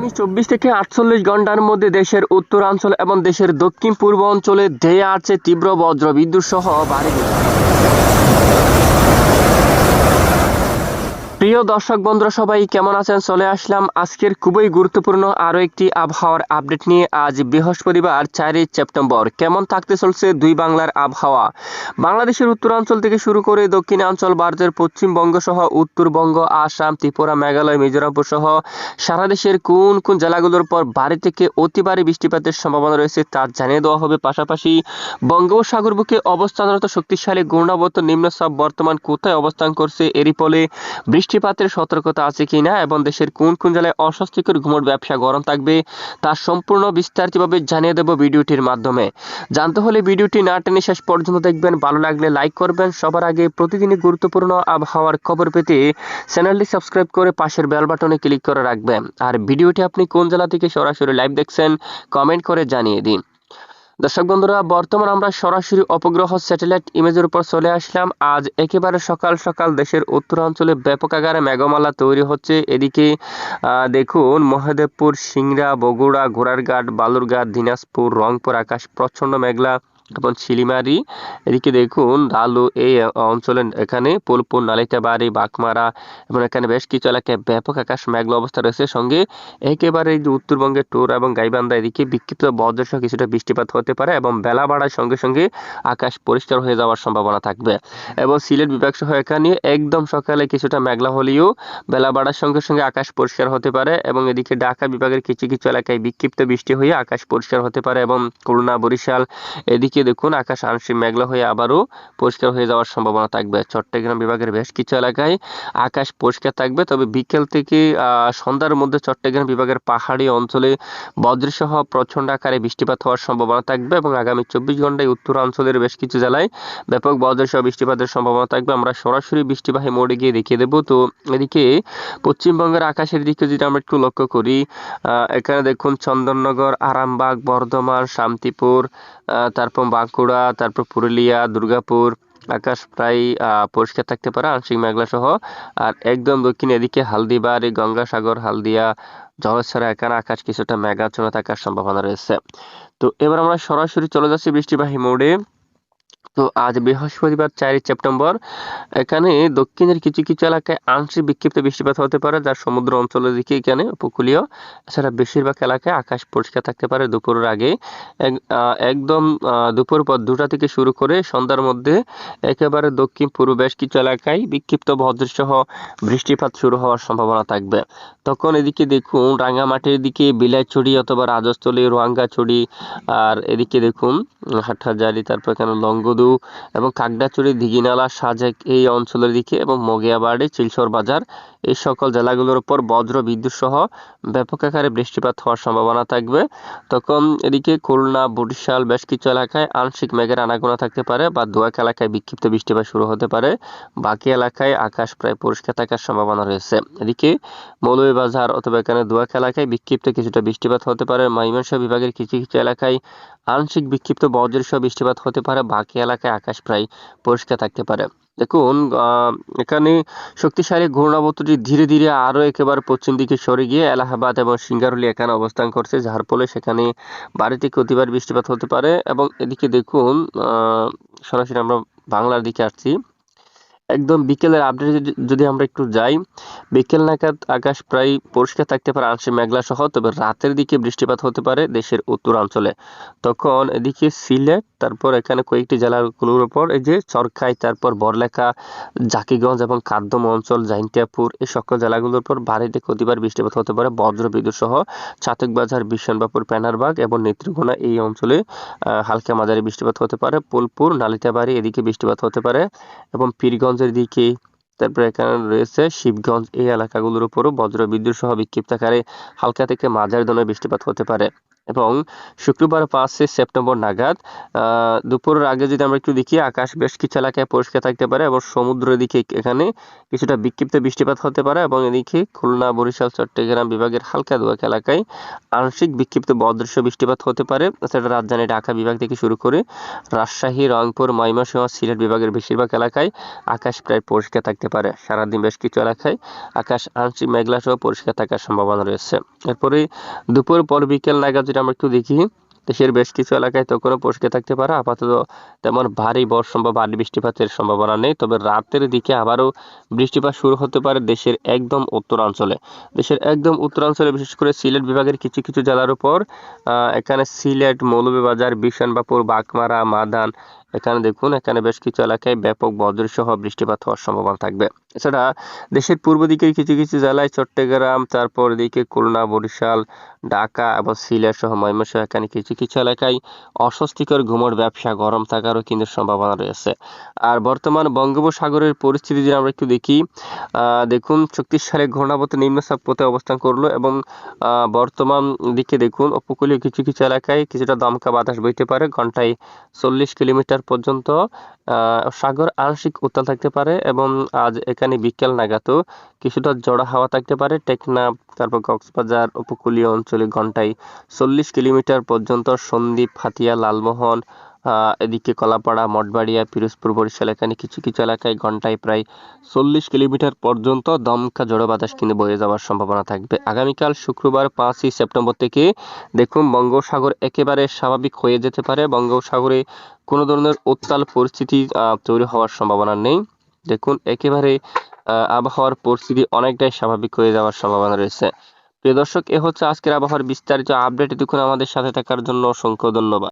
আগামী চব্বিশ থেকে আটচল্লিশ ঘণ্টার মধ্যে দেশের উত্তরাঞ্চল এবং দেশের দক্ষিণ পূর্ব অঞ্চলে ধেয়ে আছে তীব্র বজ্র বিদ্যুৎ। সহ ভারী বৃষ্টি। প্রিয় দর্শক বন্ধুরা, সবাই কেমন আছেন? চলে আসলাম আজকের খুবই গুরুত্বপূর্ণ আরও একটি আবহাওয়ার আপডেট নিয়ে। আজ বৃহস্পতিবার, চারই সেপ্টেম্বর। কেমন থাকতে চলছে দুই বাংলার আবহাওয়া? বাংলাদেশের উত্তরাঞ্চল থেকে শুরু করে দক্ষিণাঞ্চল ভারতের পশ্চিমবঙ্গ সহ উত্তরবঙ্গ, আসাম, ত্রিপুরা, মেঘালয়, মিজোরামপুর সহ সারা দেশের কোন কোন জেলাগুলোর পর বাড়ি থেকে অতি ভারী বৃষ্টিপাতের সম্ভাবনা রয়েছে তা জানিয়ে দেওয়া হবে। পাশাপাশি বঙ্গোপসাগর বুকে অবস্থানরত শক্তিশালী, ঘূর্ণাবর্ত নিম্নচাপ বর্তমান কোথায় অবস্থান করছে এরই ফলে বৃষ্টিপাতের সতর্কতা আছে কিনা এবং দেশের কোন কোন জেলায় অস্বস্তিকর ঘুমোর ব্যবসা গরম থাকবে, তা সম্পূর্ণ বিস্তারিতভাবে জানিয়ে দেব ভিডিওটির মাধ্যমে। জানতে হলে ভিডিওটি না টেনে শেষ পর্যন্ত দেখবেন। ভালো লাগলে লাইক করবেন। সবার আগে প্রতিদিনই গুরুত্বপূর্ণ আবহাওয়ার খবর পেতে চ্যানেলটি সাবস্ক্রাইব করে পাশের বেল বাটনে ক্লিক করে রাখবেন। আর ভিডিওটি আপনি কোন জেলা থেকে সরাসরি লাইভ দেখছেন, কমেন্ট করে জানিয়ে দিন। দর্শক বন্ধুরা, বর্তমান আমরা সরাসরি অপগ্রহ স্যাটেলাইট ইমেজের উপর চলে আসলাম। আজ একেবারে সকাল সকাল দেশের উত্তরাঞ্চলে ব্যাপক আকারে মেঘমালা তৈরি হচ্ছে। এদিকে দেখুন, মহাদেবপুর, সিংড়া, বগুড়া, ঘোড়ারঘাট, বালুরঘাট, দিনাজপুর, রংপুর, আকাশ প্রচণ্ড মেঘলা। এবং শিলিমারি এদিকে দেখুন ডালু এই অঞ্চলে এখানে পুলপুর, নালিতাবাড়ি বাঘমারা এবং এখানে বেশ কিছু এলাকায় ব্যাপক আকাশ মেঘলা অবস্থা রয়েছে। সঙ্গে একেবারে যে উত্তরবঙ্গের টোর এবং গাইবান্ধা, এদিকে বিক্ষিপ্ত বজ্রসহ কিছুটা বৃষ্টিপাত হতে পারে এবং বেলা বাড়ার সঙ্গে সঙ্গে আকাশ পরিষ্কার হয়ে যাওয়ার সম্ভাবনা থাকবে। এবং সিলেট বিভাগ সহ এখানে একদম সকালে কিছুটা মেঘলা হলেও বেলা বাড়ার সঙ্গে সঙ্গে আকাশ পরিষ্কার হতে পারে এবং এদিকে ঢাকা বিভাগের কিছু কিছু এলাকায় বিক্ষিপ্ত বৃষ্টি হয়ে আকাশ পরিষ্কার হতে পারে এবং করুণা বরিশাল, এদিকে দেখুন, আকাশ আংশিক মেঘলা হয়ে আবারও পরিষ্কার হয়ে যাওয়ার সম্ভাবনা থাকবে। চট্টগ্রাম বিভাগের বেশ কিছু এলাকায় আকাশ পরিষ্কার থাকবে, তবে বিকেল থেকে সন্ধ্যার মধ্যে চট্টগ্রাম বিভাগের পাহাড়ি অঞ্চলে বজ্রসহ প্রচণ্ড আকারে বৃষ্টিপাত হওয়ার সম্ভাবনা থাকবে এবং আগামী চব্বিশ ঘন্টায় উত্তরাঞ্চলের বেশ কিছু জেলায় ব্যাপক বজ্রসহ বৃষ্টিপাতের সম্ভাবনা থাকবে। আমরা সরাসরি বৃষ্টিবাহী মোড়ে গিয়ে দেখিয়ে দেবো। তো এদিকে পশ্চিমবঙ্গের আকাশের দিকে যদি আমরা একটু লক্ষ্য করি এখানে দেখুন চন্দননগর, আরামবাগ, বর্ধমান, শান্তিপুর তারপর বাঁকুড়া, তারপর পুরুলিয়া, দুর্গাপুর, আকাশ প্রায় পরিষ্কার থাকতে পারে, আংশিক মেঘলা সহ। আর একদম দক্ষিণ এদিকে হালদিবাড়ি, গঙ্গাসাগর, হালদিয়া জলছড়া এখানে আকাশ কিছুটা মেঘাচ্ছন্ন থাকার সম্ভাবনা রয়েছে। তো এবার আমরা সরাসরি চলে যাচ্ছি বৃষ্টিবাহী মোড়ে। তো আজ বৃহস্পতিবার চারই সেপ্টেম্বর, এখানে দক্ষিণের কিছু কিছু এলাকায় আংশিক বিক্ষিপ্ত বৃষ্টিপাত হতে পারে যার সমুদ্র অঞ্চলের দিকে এখানে উপকূলীয়, এছাড়া বেশিরভাগ এলাকায় আকাশ পরিষ্কার থাকতে পারে দুপুরের আগে। একদম দুপুর পর দুটা থেকে শুরু করে সন্ধ্যার মধ্যে একেবারে দক্ষিণ পূর্ব বেশ কিছু এলাকায় বিক্ষিপ্ত বজ্রসহ বৃষ্টিপাত শুরু হওয়ার সম্ভাবনা থাকবে। তখন এদিকে দেখুন রাঙামাটির দিকে বিলাইছড়ি অথবা রাজস্থলী রোয়াঙ্গাছড়ি আর এদিকে দেখুন হাটহাজারি, তারপর এখানে লংগদু এবং কাকড়াচুরি দিঘিনালা সাজেক এই অঞ্চলের দিকে এবং মগিয়াবাড়ি চিলসর বাজার এই সকল জেলাগুলোর উপর বজ্র বিদ্যুৎ সহ ব্যাপক আকারে বৃষ্টিপাত হওয়ার সম্ভাবনা থাকবে। তখন এদিকে খুলনা, বরিশাল বেশ কিছু এলাকায় আংশিক মেঘের আনাগোনা থাকতে পারে বা দোয়াক এলাকায় বিক্ষিপ্ত বৃষ্টিপাত শুরু হতে পারে। বাকি এলাকায় আকাশ প্রায় পরিষ্কার থাকার সম্ভাবনা রয়েছে। এদিকে মৌলভীবাজার অথবা এখানে দোয়াক এলাকায় বিক্ষিপ্ত কিছুটা বৃষ্টিপাত হতে পারে। ময়মনসিংহ বিভাগের কিছু কিছু এলাকায় আংশিক বিক্ষিপ্ত বজ্রসহ বৃষ্টিপাত হতে পারে। বাকি এলাকায় আকাশ প্রায় পরিষ্কার থাকতে পারে। দেখুন এখানে শক্তিশালী ঘূর্ণাবর্তটি ধীরে ধীরে আরও একেবারে পশ্চিম দিকে সরে গিয়ে এলাহাবাদ এবং সিঙ্গারুলি এখানে অবস্থান করছে, যার ফলে সেখানে বাড়িতে ক্ষতিবার বৃষ্টিপাত হতে পারে। এবং এদিকে দেখুন সরাসরি আমরা বাংলার দিকে আসছি। একদম বিকেলের আপডেট যদি আমরা একটু যাই, বিকেল নাগাদ আকাশ প্রায় পরিষ্কার থাকতে পারে, আংশিক মেঘলা সহ, তবে রাতের দিকে বৃষ্টিপাত হতে পারে দেশের উত্তরাঞ্চলে। তখন এদিকে সিলেট, তারপর এখানে কয়েকটি জেলাগুলোর উপর এই যে চরখাই তারপর বরলেখা জাকিগঞ্জ এবং কাদ্দম অঞ্চল জাইন্টিয়াপুর এই সকল জেলাগুলোর উপর ভারী থেকে অতিবার বৃষ্টিপাত হতে পারে। বজ্র বিদ্যুৎ সহ চাতকবাজার বিশ্বনবাপুর প্যানারবাগ এবং নেত্রকোনা এই অঞ্চলে হালকা মাঝারি বৃষ্টিপাত হতে পারে। পুলপুর, নালিতাবাড়ি এদিকে বৃষ্টিপাত হতে পারে এবং পীরগঞ্জের দিকে। তারপরে এখানে রয়েছে শিবগঞ্জ এই এলাকাগুলোর উপরও বজ্রবিদ্যুৎ সহ বিক্ষিপ্ত আকারে হালকা থেকে মাঝারি ধরনের বৃষ্টিপাত হতে পারে। এবং শুক্রবার পাঁচই সেপ্টেম্বর নাগাদ দুপুরের আগে যদি আমরা একটু দেখি, আকাশ বেশ কিছু এলাকায় পরিষ্কার থাকতে পারে এবং সমুদ্রের দিকে এখানে কিছুটা বিক্ষিপ্ত বৃষ্টিপাত হতে পারে এবং এদিকে খুলনা, বরিশাল, চট্টগ্রাম বিভাগের হালকা দোয়াক এলাকায় আংশিক বিক্ষিপ্ত বদৃশ্য বৃষ্টিপাত হতে পারে। সেটা রাজধানী ঢাকা বিভাগ থেকে শুরু করে রাজশাহী, রংপুর, ময়মনসিংহ, সিলেট বিভাগের বেশিরভাগ এলাকায় আকাশ প্রায় পরিষ্কার থাকতে পারে। সারাদিন বেশ কিছু এলাকায় আকাশ আংশিক মেঘলা সহ পরিষ্কার থাকার সম্ভাবনা রয়েছে। এরপরে দুপুর পর বিকেল নাগাদ যদি আমরা একটু দেখি। দেশের বেশ কিছু এলাকায় তখনও পরিষ্কার থাকতে পারে। আপাতত তেমন ভারী বর্ষণ বা ভারী বৃষ্টিপাতের সম্ভাবনা নেই। তবে রাতের দিকে আবারও বৃষ্টিপাত শুরু হতে পারে দেশের একদম উত্তরাঞ্চলে। দেশের একদম উত্তরাঞ্চলে, বিশেষ করে সিলেট বিভাগের কিছু কিছু জেলার উপর এখানে সিলেট, মৌলভীবাজার বিশানবাপুর বাগমারা, মাদান এখানে দেখুন, এখানে বেশ কিছু এলাকায় ব্যাপক বজ্রসহ বৃষ্টিপাত হওয়ার সম্ভাবনা থাকবে। এছাড়া দেশের পূর্ব দিকের কিছু কিছু জেলায় চট্টগ্রাম, তারপর দিকে খুলনা, বরিশাল, ঢাকা এবং সিলেট সহ ময়মনসিংহ এখানে কিছু কিছু এলাকায় অস্বস্তিকর ঘুমোর ব্যবসা গরম থাকারও কিন্তু সম্ভাবনা রয়েছে। আর বর্তমান বঙ্গোপসাগরের পরিস্থিতি যদি আমরা একটু দেখি দেখুন শক্তিশালী ঘূর্ণাবর্ত নিম্নচাপ পথে অবস্থান করল এবং বর্তমান দিকে দেখুন উপকূলীয় কিছু কিছু এলাকায় কিছুটা দমকা বাতাস বইতে পারে, ঘন্টায় চল্লিশ কিলোমিটার পর্যন্ত আহ, সাগর আংশিক উত্তাল থাকতে পারে এবং আজ এখানে বিকেল নাগাদও কিছুটা জোড়া হাওয়া থাকতে পারে। টেকনা তারপর কক্সবাজার উপকূলীয় অঞ্চলে ঘন্টায় চল্লিশ কিলোমিটার পর্যন্ত সন্দ্বীপ হাতিয়া লালমোহন এদিকে কলাপাড়া, মঠবাড়িয়া, পিরোজপুর, বরিশাল, এখানে কিছু কিছু এলাকায় ঘন্টায় প্রায় চল্লিশ কিলোমিটার পর্যন্ত দমকা জোড়া বাতাস কিন্তু বয়ে যাওয়ার সম্ভাবনা থাকবে। আগামীকাল শুক্রবার পাঁচই সেপ্টেম্বর থেকে দেখুন বঙ্গোপসাগর একেবারে স্বাভাবিক হয়ে যেতে পারে। বঙ্গোপসাগরে কোনো ধরনের উত্তাল পরিস্থিতি তৈরি হওয়ার সম্ভাবনা নেই। দেখুন একেবারে আবহাওয়ার পরিস্থিতি অনেকটাই স্বাভাবিক হয়ে যাওয়ার সম্ভাবনা রয়েছে। প্রিয় দর্শক, এ হচ্ছে আজকের আবহাওয়ার বিস্তারিত আপডেট। এতক্ষণ আমাদের সাথে থাকার জন্য অসংখ্য ধন্যবাদ।